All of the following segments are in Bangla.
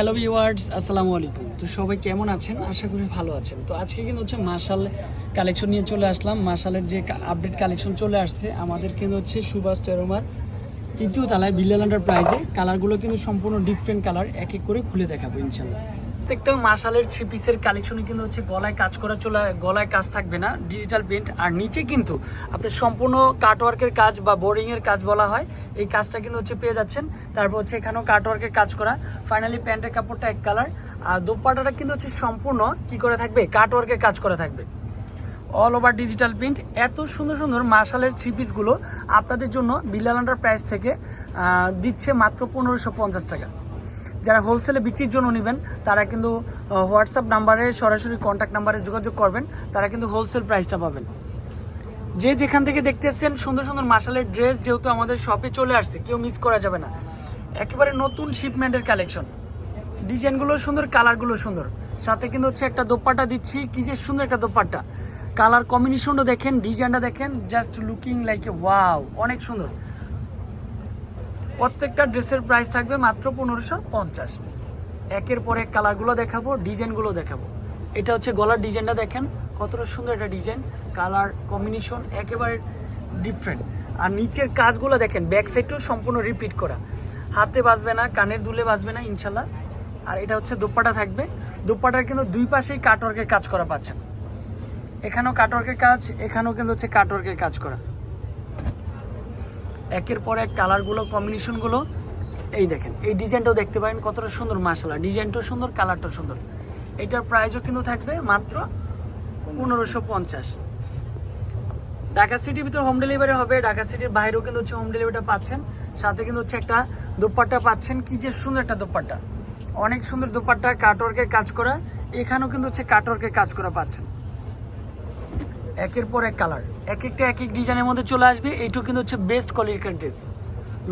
হ্যালো ভিওয়ার্স আসসালামু আলাইকুম। তো সবাই কেমন আছেন? আশা করি ভালো আছেন। তো আজকে কিন্তু হচ্ছে মার্শাল কালেকশন নিয়ে চলে আসলাম। মার্শালের যে আপডেট কালেকশন চলে আসছে, আমাদের কিন্তু হচ্ছে সুভাষ তেরোমার তৃতীয় তালায় বিল্লাল প্রাইজে কালারগুলো কিন্তু সম্পূর্ণ ডিফারেন্ট কালার এক এক করে খুলে দেখাবো ইনশাল্লাহ। প্রত্যেকটা মার্শালের থ্রি পিসের কালেকশনে কিন্তু হচ্ছে গলায় কাজ করা চলে গলায় কাজ থাকবে না ডিজিটাল প্রিন্ট আর নিচে কিন্তু আপনি সম্পূর্ণ কাটওয়ার্কের কাজ বা বোর্ডিংয়ের কাজ বলা হয়, এই কাজটা কিন্তু হচ্ছে পেয়ে যাচ্ছেন। তারপর হচ্ছে এখানেও কাটওয়ার্কের কাজ করা। ফাইনালি প্যান্টের কাপড়টা এক কালার আর দোপাটাটা কিন্তু হচ্ছে সম্পূর্ণ কি করে থাকবে? কাটওয়ার্কের কাজ করা থাকবে। অল ওভার ডিজিটাল প্রিন্ট এত সুন্দর সুন্দর মার্শালের থ্রি পিসগুলো আপনাদের জন্য বিল্লাল আন্ডার প্রাইস থেকে দিচ্ছে মাত্র পনেরোশো পঞ্চাশ টাকা। যারা হোলসেলে বিক্রির জন্য নেবেন, তারা কিন্তু হোয়াটসঅ্যাপ নাম্বারে সরাসরি কন্ট্যাক্ট নাম্বারে যোগাযোগ করবেন, তারা কিন্তু হোলসেল প্রাইসটা পাবেন। যে যেখান থেকে দেখতেছেন সুন্দর সুন্দর মার্শালের ড্রেস যেহেতু আমাদের শপে চলে আসছে, কেউ মিস করা যাবে না। একেবারে নতুন শিপমেন্টের কালেকশন ডিজাইনগুলো সুন্দর কালারগুলো সুন্দর। সাথে কিন্তু হচ্ছে একটা দোপাট্টা দিচ্ছি, কি যে সুন্দর একটা দোপাট্টা। কালার কম্বিনেশনও দেখেন, ডিজাইনটা দেখেন just looking like a wow অনেক সুন্দর। প্রত্যেকটা ড্রেসের প্রাইস থাকবে মাত্র পনেরোশো পঞ্চাশ। একের পর এক কালারগুলো দেখাবো ডিজাইনগুলো দেখাবো। এটা হচ্ছে গলার ডিজাইনটা দেখেন, কতটা সুন্দর একটা ডিজাইন কালার কম্বিনেশন একেবারে ডিফারেন্ট আর নিচের কাজগুলো দেখেন ব্যাক সাইডটাও সম্পূর্ণ রিপিট করা। হাতে বাজবে না, কানের দুলে বাজবে না, ইনশাল্লাহ। আর এটা হচ্ছে দোপাটা থাকবে। দোপাটার কিন্তু দুই পাশেই কাটওয়ার্কের কাজ করা পাচ্ছেন। এখানেও কাটওয়ার্কের কাজ, এখানেও কিন্তু হচ্ছে কাটওয়ার্কের কাজ করা। একের পর এক কালারগুলো, কম্বিনেশনগুলো, এই দেখেন, এই ডিজাইনটাও দেখতে পারেন কতটা সুন্দর মাসালা ডিজাইনটাও সুন্দর, কালারটাও সুন্দর। এটার প্রাইসও কিন্তু থাকবে মাত্র পনেরোশো পঞ্চাশ। ঢাকা সিটির ভিতরে হোম ডেলিভারি হবে, ঢাকা সিটির বাইরেও কিন্তু হচ্ছে হোম ডেলিভারিটা পাচ্ছেন। সাথে কিন্তু হচ্ছে একটা দোপাট্টা পাচ্ছেন, কি যে সুন্দর একটা দোপাট্টা। অনেক সুন্দর দোপাট্টা কাটওয়ার্কের কাজ করা, এখানেও কিন্তু হচ্ছে কাটওয়ার্কের কাজ করা পাচ্ছেন। একের পর এক কালার এক একটা এক এক ডিজাইনের মধ্যে চলে আসবে। এইটুকু কিন্তু হচ্ছে বেস্ট কোয়ালিটির ড্রেস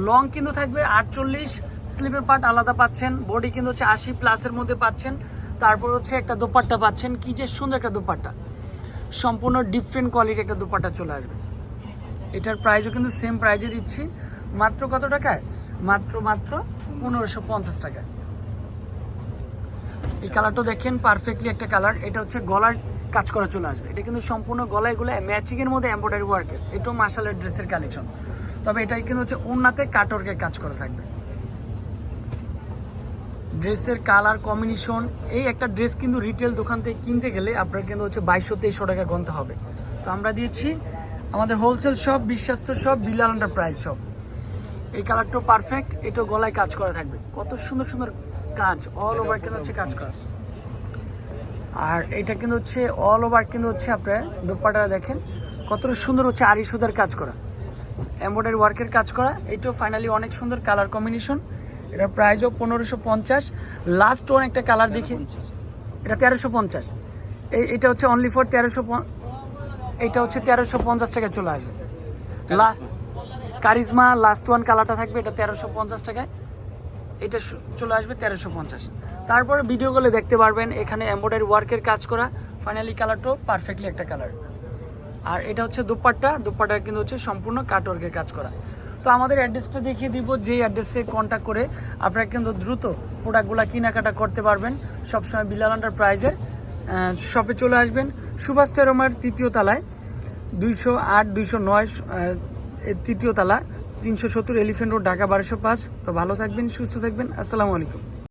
লং কিন্তু থাকবে আটচল্লিশ স্লিপের পার্ট আলাদা পাচ্ছেন। বডি কিন্তু হচ্ছে আশি প্লাসের মধ্যে পাচ্ছেন। তারপর হচ্ছে একটা দোপাট্টা পাচ্ছেন। কি যে সুন্দর একটা দোপাট্টা। সম্পূর্ণ ডিফারেন্ট কোয়ালিটির একটা দোপাট্টা চলে আসবে। এটার প্রাইসও কিন্তু সেম প্রাইজে দিচ্ছি। মাত্র কত টাকায়? মাত্র মাত্র পনেরোশো পঞ্চাশ টাকায়। এই কালারটা দেখেন পারফেক্টলি একটা কালার এটা হচ্ছে গলার কাজ করা চলে আসবে। এটা কিন্তু সম্পূর্ণ গলায়গুলো ম্যাচিং এর মধ্যে এমব্রয়ডারি ওয়ার্কের এটাও মার্শালের ড্রেসের কালেকশন তবে এটাই কিন্তু হচ্ছে উন্নাতে কাটওয়ার্কের কাজ করা থাকবে। ড্রেসের কালার কম্বিনেশন এই একটা ড্রেস কিন্তু রিটেল দোকান থেকে কিনতে গেলে আপনার কিন্তু হচ্ছে বাইশশো তেইশশো টাকা গন্তে হবে। তো আমরা দিয়েছি আমাদের wholesale shop বিশ্বাস্ত shop Bilal under price shop এই কালারটাও পারফেক্ট এটাও গলায় কাজ করা থাকবে। কত সুন্দর সুন্দর কাজ অল ওভার কিন্তু হচ্ছে কাজ করা। আর এটা কিন্তু হচ্ছে অল ওভার কিন্তু হচ্ছে আপনার দোপাটা দেখেন। কতটা সুন্দর হচ্ছে আরি সুদার কাজ করা। এমব্রয়ডারি ওয়ার্কের কাজ করা। এটাও ফাইনালি অনেক সুন্দর কালার কম্বিনেশন এটা প্রাইজও পনেরোশো পঞ্চাশ। লাস্ট ওয়ান একটা কালার দেখি। এটা তেরোশো পঞ্চাশ। এই এটা হচ্ছে অনলি ফর তেরোশো এটা হচ্ছে তেরোশো পঞ্চাশ টাকায় চলে আসবে। লাস্ট কারিজমা লাস্ট ওয়ান কালারটা থাকবে এটা তেরোশো পঞ্চাশ টাকায়। এটা চলে আসবে তেরোশো পঞ্চাশ। তারপরে ভিডিওগুলো দেখতে পারবেন, এখানে এমব্রয়ডারি ওয়ার্কের কাজ করা। ফাইনালি কালারটাও পারফেক্টলি একটা কালার আর এটা হচ্ছে দুপাট্টা দুপাট্টা কিন্তু হচ্ছে সম্পূর্ণ কাটওয়ার্কের কাজ করা। তো আমাদের অ্যাড্রেসটা দেখিয়ে দিব যে অ্যাড্রেসে কন্ট্যাক্ট করে আপনারা কিন্তু দ্রুত প্রোডাক্টগুলো কেনাকাটা করতে পারবেন। সবসময় বিলাল আন্ডার প্রাইজের শপে চলে আসবেন। সুভাষ তেরোমার তৃতীয় তলায়, দুইশো আট, দুইশো নয় তৃতীয় তলা। তিনশো সত্তর এলিফেন্ট রোড ঢাকা বারোশো পাঁচ। তো ভালো থাকবেন সুস্থ থাকবেন। আসসালামু আলাইকুম।